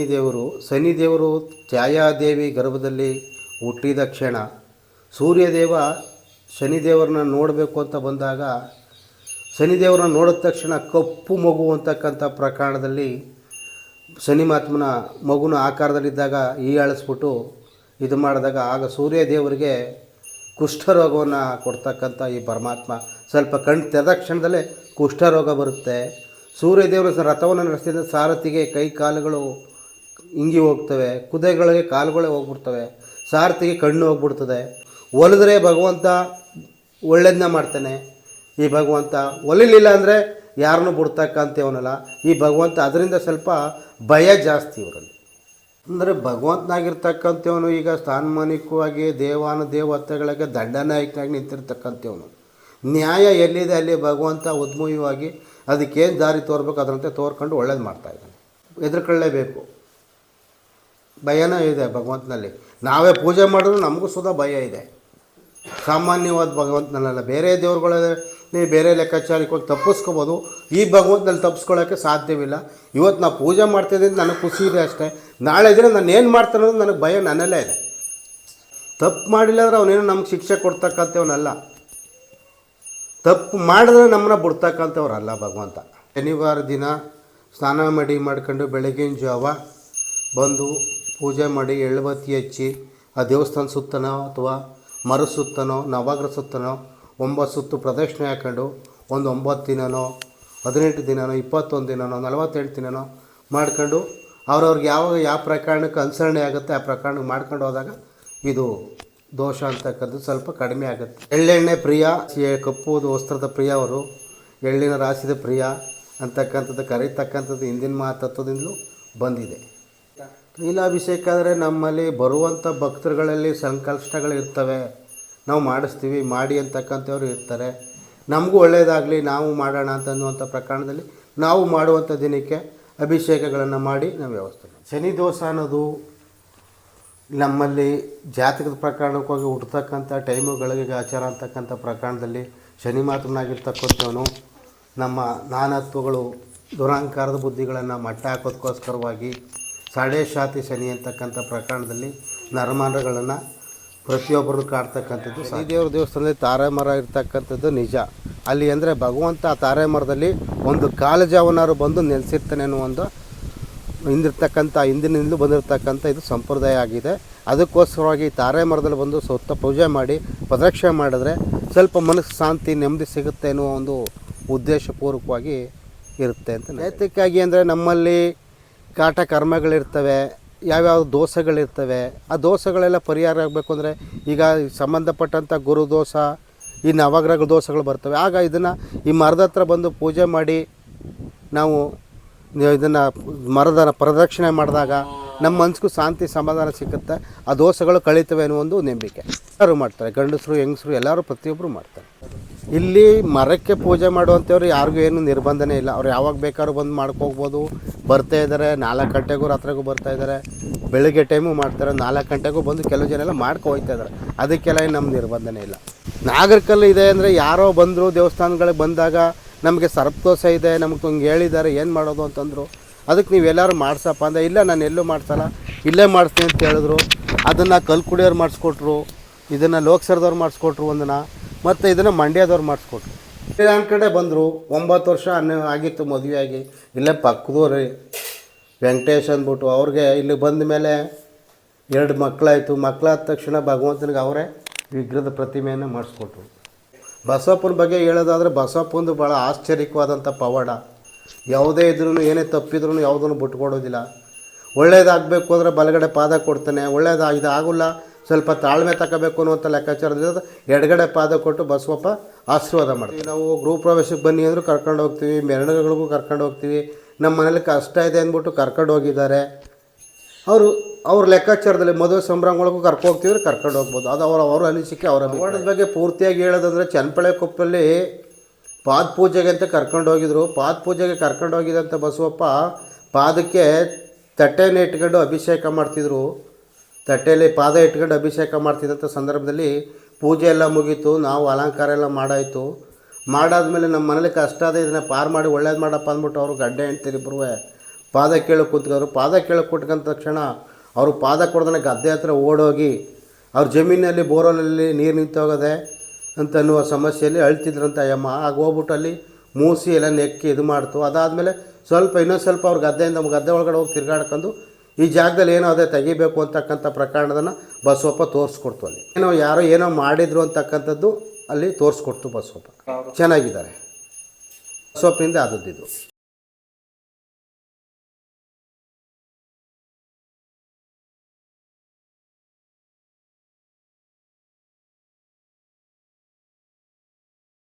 ಈ ದೇವರು ಶನಿ ದೇವರು ಛಾಯಾದೇವಿ ಗರ್ಭದಲ್ಲಿ ಹುಟ್ಟಿದ ಕ್ಷಣ ಸೂರ್ಯದೇವ ಶನಿದೇವರನ್ನ ನೋಡಬೇಕು ಅಂತ ಬಂದಾಗ ಶನಿದೇವರನ್ನ ನೋಡಿದ ತಕ್ಷಣ ಕಪ್ಪು ಮಗು ಅಂತಕ್ಕಂಥ ಪ್ರಕರಣದಲ್ಲಿ ಶನಿ ಮಹಾತ್ಮನ ಮಗುನ ಆಕಾರದಲ್ಲಿದ್ದಾಗ ಹೀಯಾಳಿಸ್ಬಿಟ್ಟು ಇದು ಮಾಡಿದಾಗ ಆಗ ಸೂರ್ಯದೇವರಿಗೆ ಕುಷ್ಠರೋಗವನ್ನು ಕೊಡ್ತಕ್ಕಂಥ ಈ ಪರಮಾತ್ಮ ಸ್ವಲ್ಪ ಕಣ್ ತೆರೆದ ಕ್ಷಣದಲ್ಲೇ ಕುಷ್ಠರೋಗ ಬರುತ್ತೆ. ಸೂರ್ಯದೇವರ ರಥವನ್ನು ನಡೆಸಿದ ಸಾರಥಿಗೆ ಕೈ ಕಾಲುಗಳು ಹಿಂಗಿ ಹೋಗ್ತವೆ ಕುದುರೆಗಳಿಗೆ ಕಾಲುಗಳೇ ಹೋಗ್ಬಿಡ್ತವೆ, ಸಾರಥಿಗೆ ಕಣ್ಣು ಹೋಗ್ಬಿಡ್ತದೆ. ಒಲಿದ್ರೆ ಭಗವಂತ ಒಳ್ಳೇದನ್ನ ಮಾಡ್ತಾನೆ. ಈ ಭಗವಂತ ಒಲಿಲಿಲ್ಲ ಅಂದರೆ ಯಾರನ್ನೂ ಬಿಡ್ತಕ್ಕಂಥವನಲ್ಲ ಈ ಭಗವಂತ ಅದರಿಂದ ಸ್ವಲ್ಪ ಭಯ ಜಾಸ್ತಿ ಇವರಲ್ಲಿ. ಅಂದರೆ ಭಗವಂತನಾಗಿರ್ತಕ್ಕಂಥವನು ಈಗ ಸ್ಥಾನಮಾನಿಕವಾಗಿ ದೇವಾನು ದೇವತೆಗಳಿಗೆ ದಂಡನಾಯಕನಾಗಿ ನಿಂತಿರ್ತಕ್ಕಂಥವನು. ನ್ಯಾಯ ಎಲ್ಲಿದೆ ಅಲ್ಲಿ ಭಗವಂತ ಉದ್ಮುಯವಾಗಿ ಅದಕ್ಕೇನು ದಾರಿ ತೋರ್ಬೇಕು ಅದರಂತೆ ತೋರ್ಕೊಂಡು ಒಳ್ಳೇದು ಮಾಡ್ತಾಯಿದ್ದಾನೆ ಎದುರ್ಕೊಳ್ಳೇಬೇಕು ಭಯನೂ ಇದೆ ಭಗವಂತನಲ್ಲಿ. ನಾವೇ ಪೂಜೆ ಮಾಡಿದ್ರು ನಮಗೂ ಸುದಾ ಭಯ ಇದೆ. ಸಾಮಾನ್ಯವಾದ ಭಗವಂತನಲ್ಲ. ಬೇರೆ ದೇವ್ರುಗಳಲ್ಲಿ ಬೇರೆ ಲೆಕ್ಕಾಚಾರಕ್ಕೆ ಹೋಗಿ ತಪ್ಪಿಸ್ಕೋಬೋದು. ಈ ಭಗವಂತನಲ್ಲಿ ತಪ್ಪಿಸ್ಕೊಳ್ಳೋಕ್ಕೆ ಸಾಧ್ಯವಿಲ್ಲ. ಇವತ್ತು ನಾವು ಪೂಜೆ ಮಾಡ್ತಿದ್ದೀನಿ ನನಗೆ ಖುಷಿ ಇದೆ ಅಷ್ಟೇ. ನಾಳೆ ದಿನ ನಾನು ಏನು ಮಾಡ್ತಾನೆ ಅನ್ನೋದು ನನಗೆ ಭಯ ನನ್ನಲ್ಲೇ ಇದೆ. ತಪ್ಪು ಮಾಡಿಲ್ಲ ಅಂದರೆ ಅವನೇನು ನಮ್ಗೆ ಶಿಕ್ಷೆ ಕೊಡ್ತಕ್ಕಂಥವನಲ್ಲ. ತಪ್ಪು ಮಾಡಿದ್ರೆ ನಮ್ಮನ್ನ ಬಿಡ್ತಕ್ಕಂಥವ್ರಲ್ಲ ಭಗವಂತ. ಶನಿವಾರ ದಿನ ಸ್ನಾನ ಮಾಡಿ ಮಾಡ್ಕೊಂಡು ಬೆಳಗಿನ ಜಾವ ಬಂದು ಪೂಜೆ ಮಾಡಿ ಎಳ್ಳುಬತ್ತಿ ಹಚ್ಚಿ ಆ ದೇವಸ್ಥಾನ ಸುತ್ತನೋ ಅಥವಾ ಮರ ಸುತ್ತನೋ ನವಾಗ್ರ ಸುತ್ತನೋ, ಒಂಬತ್ತು ಸುತ್ತು ಪ್ರದಕ್ಷಿಣೆ ಹಾಕೊಂಡು ಒಂದು ಒಂಬತ್ತು ದಿನನೋ, ಹದಿನೆಂಟು ದಿನನೋ, ಇಪ್ಪತ್ತೊಂದು ದಿನನೋ, ನಲವತ್ತೆಂಟು ದಿನನೋ ಮಾಡ್ಕೊಂಡು ಅವ್ರವ್ರಿಗೆ ಯಾವ ಯಾವ ಪ್ರಕರಣಕ್ಕೆ ಅನುಸರಣೆ ಆಗುತ್ತೆ ಆ ಪ್ರಕರಣಕ್ಕೆ ಮಾಡ್ಕೊಂಡು ಹೋದಾಗ ಇದು ದೋಷ ಅಂತಕ್ಕಂಥದ್ದು ಸ್ವಲ್ಪ ಕಡಿಮೆ ಆಗುತ್ತೆ. ಎಳ್ಳೆಣ್ಣೆ ಪ್ರಿಯ ಕಪ್ಪು ವಸ್ತ್ರದ ಪ್ರಿಯ ಅವರು, ಎಳ್ಳಿನ ರಾಶಿದ ಪ್ರಿಯ ಅಂತಕ್ಕಂಥದ್ದು ಕರೀತಕ್ಕಂಥದ್ದು ಹಿಂದಿನ ಮಹಾತತ್ವದಿಂದಲೂ ಬಂದಿದೆ. ತೈಲಾಭಿಷೇಕ ಆದರೆ ನಮ್ಮಲ್ಲಿ ಬರುವಂಥ ಭಕ್ತರುಗಳಲ್ಲಿ ಸಂಕಷ್ಟಗಳು ಇರ್ತವೆ. ನಾವು ಮಾಡಿಸ್ತೀವಿ, ಮಾಡಿ ಅಂತಕ್ಕಂಥವ್ರು ಇರ್ತಾರೆ. ನಮಗೂ ಒಳ್ಳೆಯದಾಗಲಿ ನಾವು ಮಾಡೋಣ ಅಂತ ಅನ್ನುವಂಥ ಪ್ರಕರಣದಲ್ಲಿ ನಾವು ಮಾಡುವಂಥ ದಿನಕ್ಕೆ ಅಭಿಷೇಕಗಳನ್ನು ಮಾಡಿ ನಾವು ವ್ಯವಸ್ಥೆ ಶನಿ ದೋಷ ಅನ್ನೋದು ನಮ್ಮಲ್ಲಿ ಜಾತಕದ ಪ್ರಕರಣಕ್ಕೋಗಿ ಹುಟ್ಟತಕ್ಕಂಥ ಟೈಮುಗಳಿಗೆ ಆಚಾರ ಅಂತಕ್ಕಂಥ ಪ್ರಕರಣದಲ್ಲಿ ಶನಿ ಮಾತ್ರನಾಗಿರ್ತಕ್ಕಂಥವನು ನಮ್ಮ ನಾನತ್ವಗಳು ದುರಹಂಕಾರದ ಬುದ್ಧಿಗಳನ್ನು ಮಟ್ಟ ಹಾಕೋದಕ್ಕೋಸ್ಕರವಾಗಿ ಸಾಡೆ ಶಾತಿ ಶನಿ ಅಂತಕ್ಕಂಥ ಪ್ರಕರಣದಲ್ಲಿ ನರಮಾನಗಳನ್ನು ಪ್ರತಿಯೊಬ್ಬರು ಕಾಡ್ತಕ್ಕಂಥದ್ದು ಶನಿ ದೇವ್ರ ದೇವಸ್ಥಾನದಲ್ಲಿ ತಾರೆ ಮರ ಇರ್ತಕ್ಕಂಥದ್ದು ನಿಜ. ಅಲ್ಲಿ ಅಂದರೆ ಭಗವಂತ ಆ ತಾರೆ ಮರದಲ್ಲಿ ಒಂದು ಕಾಲಜಾವನಾರು ಬಂದು ನೆಲೆಸಿರ್ತಾನೆ ಅನ್ನೋ ಒಂದು ಹಿಂದಿರ್ತಕ್ಕಂಥ ಹಿಂದಿನಿಂದಲೂ ಬಂದಿರತಕ್ಕಂಥ ಇದು ಸಂಪ್ರದಾಯ ಆಗಿದೆ. ಅದಕ್ಕೋಸ್ಕರವಾಗಿ ತಾರೆ ಮರದಲ್ಲಿ ಬಂದು ಸುತ್ತ ಪೂಜೆ ಮಾಡಿ ಪ್ರದಕ್ಷಿಣೆ ಮಾಡಿದ್ರೆ ಸ್ವಲ್ಪ ಮನಸ್ಸು ಶಾಂತಿ ನೆಮ್ಮದಿ ಸಿಗುತ್ತೆ ಅನ್ನುವ ಒಂದು ಉದ್ದೇಶಪೂರ್ವಕವಾಗಿ ಇರುತ್ತೆ ಅಂತ ನೈತಿಕಾಗಿ ಅಂದರೆ ನಮ್ಮಲ್ಲಿ ಕಾಟ ಕರ್ಮಗಳಿರ್ತವೆ, ಯಾವ್ಯಾವ ದೋಷಗಳಿರ್ತವೆ, ಆ ದೋಷಗಳೆಲ್ಲ ಪರಿಹಾರ ಆಗಬೇಕು ಅಂದರೆ ಈಗ ಸಂಬಂಧಪಟ್ಟಂಥ ಗುರು ದೋಷ, ಈ ನವಗ್ರಹ ದೋಷಗಳು ಬರ್ತವೆ. ಆಗ ಇದನ್ನು ಈ ಮರದ ಹತ್ರ ಬಂದು ಪೂಜೆ ಮಾಡಿ ನಾವು ಇದನ್ನು ಮರದ ಪ್ರದಕ್ಷಿಣೆ ಮಾಡಿದಾಗ ನಮ್ಮ ಮನಸ್ಸಿಗೂ ಶಾಂತಿ, ಸಮಾಧಾನ ಸಿಕ್ಕುತ್ತೆ. ಆ ದೋಷಗಳು ಕಳೀತವೆ ಅನ್ನೋ ಒಂದು ನಂಬಿಕೆ. ಎಲ್ಲರೂ ಮಾಡ್ತಾರೆ. ಗಂಡಸರು, ಹೆಂಗಸರು ಎಲ್ಲರೂ ಪ್ರತಿಯೊಬ್ಬರು ಮಾಡ್ತಾರೆ. ಇಲ್ಲಿ ಮರಕ್ಕೆ ಪೂಜೆ ಮಾಡುವಂಥವ್ರು ಯಾರಿಗೂ ಏನು ನಿರ್ಬಂಧನೇ ಇಲ್ಲ. ಅವ್ರು ಯಾವಾಗ ಬೇಕಾದ್ರೂ ಬಂದು ಮಾಡ್ಕೋಗ್ಬೋದು ಬರ್ತಾ ಇದ್ದಾರೆ. ನಾಲ್ಕು ಗಂಟೆಗೂ ರಾತ್ರಿಗೂ ಬರ್ತಾ ಇದ್ದಾರೆ. ಬೆಳಗ್ಗೆ ಟೈಮು ಮಾಡ್ತಾರೆ. ನಾಲ್ಕು ಗಂಟೆಗೂ ಬಂದು ಕೆಲವು ಜನ ಎಲ್ಲ ಮಾಡ್ಕೊ ಹೋಗ್ತಾ ಇದ್ದಾರೆ. ಅದಕ್ಕೆಲ್ಲ ಏನು ನಮ್ಮ ನಿರ್ಬಂಧನೇ ಇಲ್ಲ. ನಾಗರಿಕಲ್ಲಿ ಇದೆ ಅಂದರೆ ಯಾರೋ ಬಂದರು ದೇವಸ್ಥಾನಗಳಿಗೆ ಬಂದಾಗ ನಮಗೆ ಸರ್ಪದೋಷ ಇದೆ. ನಮಗೆ ಹಂಗೆ ಹೇಳಿದ್ದಾರೆ. ಏನು ಮಾಡೋದು ಅಂತಂದರು. ಅದಕ್ಕೆ ನೀವು ಎಲ್ಲರೂ ಮಾಡ್ಸಪ್ಪ ಅಂದೆ, ಇಲ್ಲ, ನಾನು ಎಲ್ಲೂ ಮಾಡ್ಸಲ್ಲ. ಇಲ್ಲೇ ಮಾಡಿಸ್ತೀನಿ ಅಂತ ಹೇಳಿದ್ರು. ಅದನ್ನು ಕಲ್ಕುಡಿಯವ್ರು ಮಾಡಿಸ್ಕೊಟ್ರು. ಇದನ್ನು ಲೋಕಸರದವ್ರು ಮಾಡಿಸ್ಕೊಟ್ರು ಒಂದನ್ನು. ಮತ್ತು ಇದನ್ನು ಮಂಡ್ಯದವ್ರು ಮಾಡಿಸ್ಕೊಟ್ರು. ನನ್ನ ಕಡೆ ಬಂದರು. ಒಂಬತ್ತು ವರ್ಷ ಅನ್ನ ಆಗಿತ್ತು ಮದುವೆಯಾಗಿ ಇಲ್ಲೇ ಪಕ್ಕದವ್ರಿ. ವೆಂಕಟೇಶ್ ಅಂದ್ಬಿಟ್ಟು ಅವ್ರಿಗೆ ಇಲ್ಲಿ ಬಂದ ಮೇಲೆ ಎರಡು ಮಕ್ಕಳಾಯಿತು ಮಕ್ಕಳಾದ ತಕ್ಷಣ ಭಗವಂತನಿಗೆ ಅವರೇ ವಿಗ್ರಹದ ಪ್ರತಿಮೆಯನ್ನು ಮಾಡಿಸ್ಕೊಟ್ರು. ಬಸವಪ್ಪನ ಬಗ್ಗೆ ಹೇಳೋದಾದರೆ ಬಸವಪ್ಪಂದು ಭಾಳ ಆಶ್ಚರ್ಯಕವಾದಂಥ ಪವಾಡ. ಯಾವುದೇ ಇದ್ರೂ ಏನೇ ತಪ್ಪಿದ್ರೂ ಯಾವುದನ್ನು ಬಿಟ್ಕೊಡೋದಿಲ್ಲ ಒಳ್ಳೇದಾಗಬೇಕು ಅಂದರೆ ಬಲಗಡೆ ಪಾದ ಕೊಡ್ತಾನೆ. ಒಳ್ಳೇದು, ಇದಾಗಲ್ಲ. ಸ್ವಲ್ಪ ತಾಳ್ಮೆ ತಗೋಬೇಕು ಅನ್ನುವಂಥ ಲೆಕ್ಕಾಚಾರದಿಂದ ಎಡಗಡೆ ಪಾದ ಕೊಟ್ಟು ಬಸವಪ್ಪ ಆಶೀರ್ವಾದ ಮಾಡ್ತೀವಿ ನಾವು ಗೃಹ ಪ್ರವೇಶಕ್ಕೆ ಬನ್ನಿ ಅಂದರೂ ಕರ್ಕೊಂಡು ಹೋಗ್ತೀವಿ. ಮೆರವಣಿಗೆಗಳಿಗೂ ಕರ್ಕೊಂಡು ಹೋಗ್ತೀವಿ. ನಮ್ಮ ಮನೇಲಿ ಕಷ್ಟ ಇದೆ ಅಂದ್ಬಿಟ್ಟು ಕರ್ಕೊಂಡು ಹೋಗಿದ್ದಾರೆ. ಅವರು, ಅವ್ರ ಲೆಕ್ಕಾಚಾರದಲ್ಲಿ ಮದುವೆ ಸಂಭ್ರಮಗಳಿಗೂ ಕರ್ಕೊಂಡು ಹೋಗ್ತೀವಿ ಕರ್ಕೊಂಡು ಹೋಗ್ಬೋದು. ಅದು ಅವರ ಅವರ ಅನಿಸಿಕೆ, ಅವರ ಬಗ್ಗೆ ಪೂರ್ತಿಯಾಗಿ ಹೇಳೋದಂದರೆ ಚನ್ನಪಳೆ ಕೊಪ್ಪಲ್ಲಿ ಪಾದ ಪೂಜೆಗೆ ಅಂತ ಕರ್ಕೊಂಡು ಹೋಗಿದ್ರು. ಪಾದ ಪೂಜೆಗೆ ಕರ್ಕೊಂಡು ಹೋಗಿದಂಥ ಬಸವಪ್ಪ ಪಾದಕ್ಕೆ ತಟ್ಟೆನ ಇಟ್ಕೊಂಡು ಅಭಿಷೇಕ ಮಾಡ್ತಿದ್ರು. ತಟ್ಟೆಯಲ್ಲಿ ಪಾದ ಇಟ್ಕೊಂಡು ಅಭಿಷೇಕ ಮಾಡ್ತಿದ್ದಂಥ ಸಂದರ್ಭದಲ್ಲಿ ಪೂಜೆ ಎಲ್ಲ ಮುಗೀತು. ನಾವು ಅಲಂಕಾರ ಎಲ್ಲ ಮಾಡಾಯಿತು. ಮಾಡಾದ್ಮೇಲೆ ನಮ್ಮ ಮನೇಲಿ ಕಷ್ಟ ಆದ ಇದನ್ನು ಪಾರು ಮಾಡಿ ಒಳ್ಳೇದು ಮಾಡಪ್ಪ ಅಂದ್ಬಿಟ್ಟು ಅವರು ಗಡ್ಡೆ ಹೆಂಡ್ತಿರಿಬ್ರು ಪಾದ ಕೇಳಿ ಕೂತ್ಕೊಂಡ್ರು ಪಾದ ಕೇಳಿ ಕೂತ್ಕೊಂಡ ತಕ್ಷಣ ಅವರು ಪಾದ ಕೊಡ್ದನೆ ಗದ್ದೆ ಹತ್ರ ಓಡೋಗಿ ಅವ್ರ ಜಮೀನಲ್ಲಿ ಬೋರಲಲ್ಲಿ ನೀರು ನಿಂತೋಗದೆ ಅಂತ ಅನ್ನುವ ಸಮಸ್ಯೆಯಲ್ಲಿ ಅಳ್ತಿದ್ರಂತ ಅಯ್ಯಮ್ಮ ಆಗ ಹೋಗ್ಬಿಟ್ಟು ಅಲ್ಲಿ ಮೂಸಿ ಎಲ್ಲ ನೆಕ್ಕಿ ಇದು ಮಾಡ್ತು. ಅದಾದಮೇಲೆ ಸ್ವಲ್ಪ ಇನ್ನೊಂದು ಸ್ವಲ್ಪ ಅವ್ರ ಗದ್ದೆಯಿಂದ ಗದ್ದೆ ಒಳಗಡೆ ಹೋಗಿ ತಿರ್ಗಾಡ್ಕೊಂಡು ಈ ಜಾಗದಲ್ಲಿ ಏನೋ ಅದೇ ತೆಗಿಬೇಕು ಅಂತಕ್ಕಂಥ ಪ್ರಕರಣದನ್ನು ಬಸವಪ್ಪ ತೋರಿಸ್ಕೊಡ್ತು ಅಲ್ಲಿ. ಏನೋ ಯಾರೋ ಏನೋ ಮಾಡಿದ್ರು ಅಂತಕ್ಕಂಥದ್ದು ಅಲ್ಲಿ ತೋರಿಸ್ಕೊಡ್ತು ಬಸವಪ್ಪ. ಚೆನ್ನಾಗಿದ್ದಾರೆ. ಬಸವಪ್ಪಿಂದ ಆದದ್ದು ಇದು